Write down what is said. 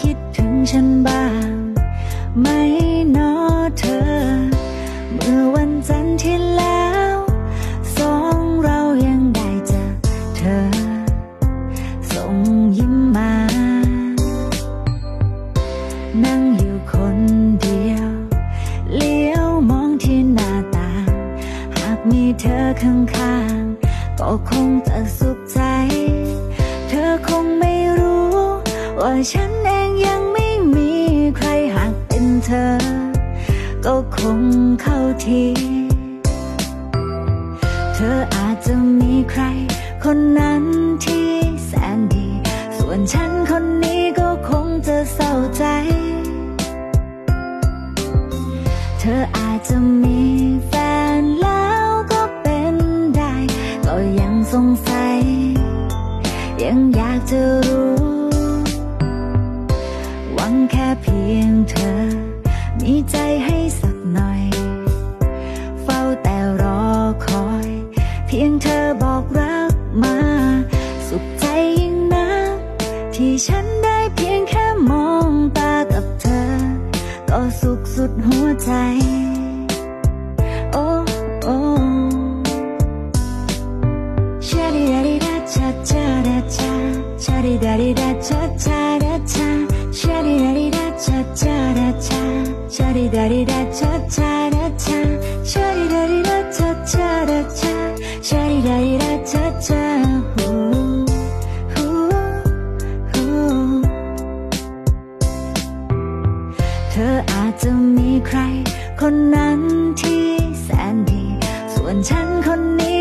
คิดถึงฉันบ้างไหมนอเธอ เมื่อวันจันทร์ที่แล้ว สองเรายังได้เจอเธอ ส่งยิ้มมา นั่งอยู่คนเดียว เลี้ยวมองที่หน้าต่าง หากมีเธอข้างๆ ก็คงจะสุขใจ เธอคงไม่รู้ว่าฉัน ยังไม่มีใครหากเป็นเธอ ก็คงเข้าที เธออาจจะมีใคร คนนั้นที่แสนดี ส่วนฉันคนนี้ก็คงจะเศร้าใจ เธออาจจะมีแฟนแล้วก็เป็นได้ ก็ยังสงสัย ยังอยากจะรู้ มีใจให้สักหน่อย เฝ้าแต่รอคอย เพียงเธอบอกรักมา สุขใจยิ่งนักที่ฉันได้เพียงแค่มองตากับเธอ ก็สุขสุดหัวใจ โอ้โอ้ชาดิดาดิดาชาชาดาชาชาดิดาดิดาชาชาดาชาชาดิดาดิดาชาชาดาชา เธออาจจะมีใคร คนนั้นที่แสนดี ส่วนฉันคนนี้